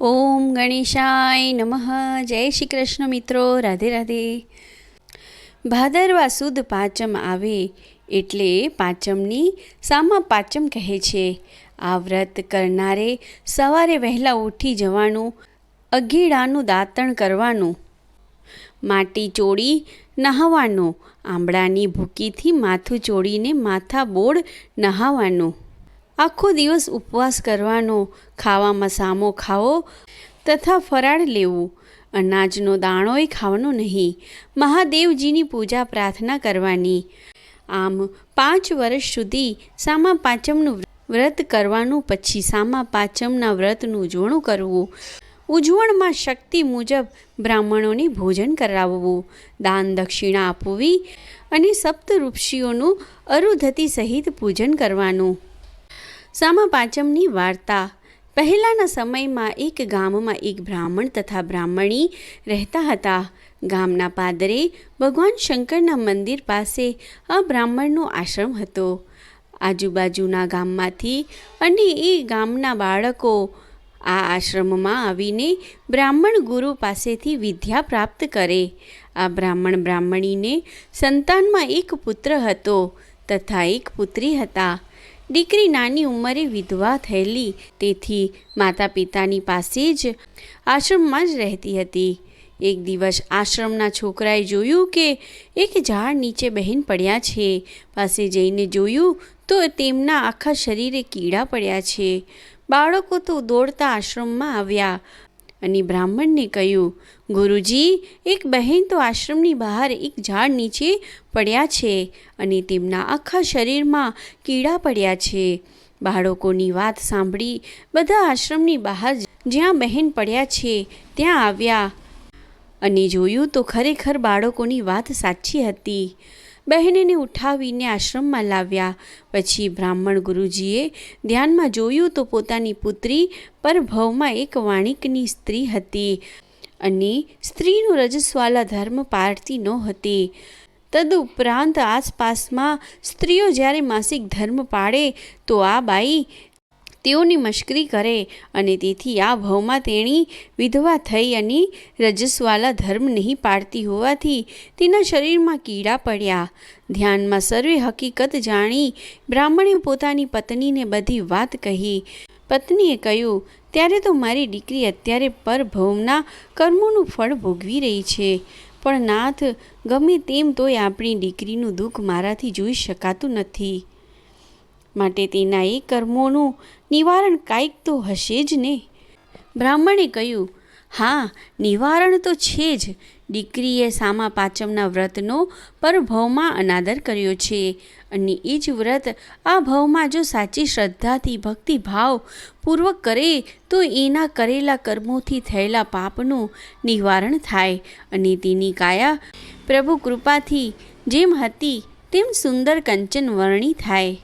ઓમ ગણેશાય નમઃ. જય શ્રી કૃષ્ણ મિત્રો. રાધે રાધે. ભાદરવા સુદ પાંચમ આવે એટલે પાંચમની સામા પાંચમ કહે છે. આ વ્રત કરનારે સવારે વહેલા ઉઠી જવાનું, અઘીડાનું દાંતણ કરવાનું, માટી ચોળી નહાવાનું, આંબળાની ભૂકીથી માથું ચોળીને માથા બોળ નહાવાનું આખો દિવસ ઉપવાસ કરવાનો, ખાવામાં સામો ખાવો તથા ફરાળ લેવું. અનાજનો દાણોય ખાવાનો નહીં. મહાદેવજીની પૂજા પ્રાર્થના કરવાની. આમ પાંચ વર્ષ સુધી સામા પાંચમનું વ્રત કરવાનું, પછી સામા પાંચમના વ્રતનું ઉજવણું કરવું. ઉજવણમાં શક્તિ મુજબ બ્રાહ્મણોને ભોજન કરાવવું, દાન દક્ષિણા આપવી અને સપ્ત ઋષિઓનું અરુધતી સહિત પૂજન કરવાનું. સામા પાંચમની વાર્તા. પહેલાંના સમયમાં એક ગામમાં એક બ્રાહ્મણ તથા બ્રાહ્મણી રહેતા હતા. ગામના પાદરે ભગવાન શંકરના મંદિર પાસે આ બ્રાહ્મણનો આશ્રમ હતો. આજુબાજુના ગામમાંથી અને એ ગામના બાળકો આ આશ્રમમાં આવીને બ્રાહ્મણ ગુરુ પાસેથી વિદ્યા પ્રાપ્ત કરે. આ બ્રાહ્મણ બ્રાહ્મણીને સંતાનમાં એક પુત્ર હતો તથા એક પુત્રી હતા. દીકરી નાની ઉંમરે વિધવા થયેલી. તેથી માતા પિતાની પાસે જ આશ્રમમાં જ રહેતી હતી. એક દિવસ આશ્રમના છોકરાએ જોયું કે એક ઝાડ નીચે બહેન પડ્યા છે. પાસે જઈને જોયું તો તેમના આખા શરીરે કીડા પડ્યા છે. બાળકો તો દોડતા આશ્રમમાં આવ્યા. અને બ્રાહ્મણને કહ્યું, ગુરુજી, એક બહેન તો આશ્રમની બહાર એક ઝાડ નીચે પડ્યા છે અને તેમના આખા શરીરમાં કીડા પડ્યા છે. બાળકોની વાત સાંભળી બધા આશ્રમની બહાર જ્યાં બહેન પડ્યા છે, ત્યાં આવ્યા. અને જોયું તો ખરેખર બાળકોની વાત સાચી હતી. બહેનને ઉઠાવીને આશ્રમમાં લાવ્યા. પછી બ્રાહ્મણ ગુરુજીએ ધ્યાનમાં જોયું તો પોતાની પુત્રી પર ભવમાં એક વાણિકની સ્ત્રી હતી અને સ્ત્રીનું રજસ્વાલા ધર્મ પાળતી નહોતી તદુપરાંત આસપાસમાં સ્ત્રીઓ જ્યારે માસિક ધર્મ પાળે તો આ બાઈ તેઓની મશ્કરી કરે અને તેથી આ ભવમાં તેણી વિધવા થઈ અને રજસ્વાલા ધર્મ નહીં પાડતી હોવાથી તેના શરીરમાં કીડા પડ્યા. ધ્યાનમાં સર્વે હકીકત જાણી બ્રાહ્મણે પોતાની પત્નીને બધી વાત કહી. પત્નીએ કહ્યું, ત્યારે તો મારી દીકરી અત્યારે પરભવના કર્મોનું ફળ ભોગવી રહી છે. પણ નાથ, ગમે તેમ તોય આપણી દીકરીનું દુઃખ મારાથી જોઈ શકાતું નથી. માટે તેના એ કર્મોનું નિવારણ કાંઈક તો હશે જ ને. બ્રાહ્મણે કહ્યું, હા, નિવારણ તો છે જ. દીકરીએ સામા પાંચમના વ્રતનો પર ભવમાં અનાદર કર્યો છે અને એ જ વ્રત આ ભવમાં જો સાચી શ્રદ્ધાથી, ભક્તિભાવ પૂર્વક કરે, તો એના કરેલા કર્મોથી થયેલા પાપનું નિવારણ થાય અને તેની કાયા પ્રભુ કૃપાથી જેમ હતી, તેમ સુંદર કંચન વર્ણી થાય.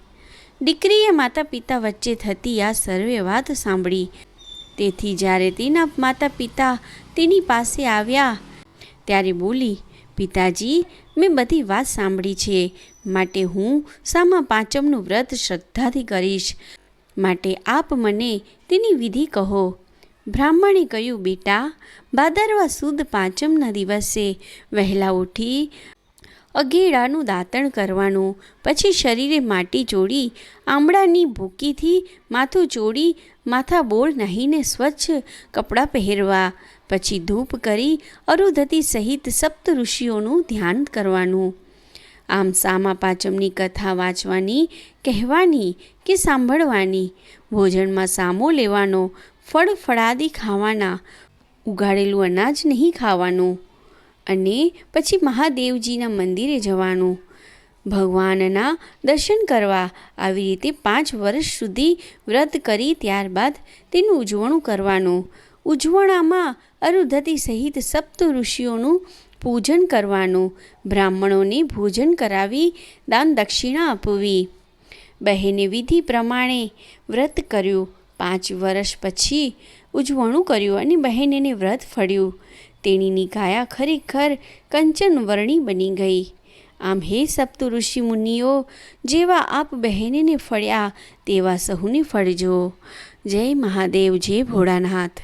દીકરીએ માતા પિતા વચ્ચે થતી આ સર્વે વાત સાંભળી. તેથી જ્યારે તેના માતા પિતા તેની પાસે આવ્યા, ત્યારે બોલી, પિતાજી, મેં બધી વાત સાંભળી છે. માટે હું સામા પાંચમનું વ્રત શ્રદ્ધાથી કરીશ. માટે આપ મને તેની વિધિ કહો. બ્રાહ્મણે કહ્યું, બેટા ભાદરવા સુદ પાંચમના દિવસે વહેલા ઉઠી અઘેડાનું દાંતણ કરવાનું, પછી શરીરે માટી ચોળી આમળાની ભૂકીથી માથું ચોડી માથા બોળ નાહીને સ્વચ્છ કપડાં પહેરવા, પછી ધૂપ કરી અરુધતી સહિત સપ્ત ઋષિઓનું ધ્યાન કરવાનું. આમ સામા પાંચમની કથા વાંચવાની, કહેવાની કે સાંભળવાની? ભોજનમાં સામો લેવાનો, ફળ ફળાદી ખાવાના, ઉગાડેલું અનાજ નહીં ખાવાનું? અને પછી મહાદેવજીના મંદિરે જવાનું. ભગવાનના દર્શન કરવા આવી રીતે પાંચ વર્ષ સુધી વ્રત કરી ત્યારબાદ તેનું ઉજવણું કરવાનું. ઉજવણામાં અરુધતી સહિત સપ્ત ઋષિઓનું પૂજન કરવાનું. બ્રાહ્મણોને ભોજન કરાવી દાન દક્ષિણા આપવી. બહેને વિધિ પ્રમાણે વ્રત કર્યું. પાંચ વર્ષ પછી ઉજવણું કર્યું અને બહેનેને વ્રત ફળ્યું. તેણીની કાયા ખરેખર કંચનવર્ણી બની ગઈ. આમ હે સપ્ત ઋષિ મુનિઓ, જેવા આપ બહેનેને ફળ્યા, તેવા સહુને ફળજો. જય મહાદેવ, જય ભોળાનાથ.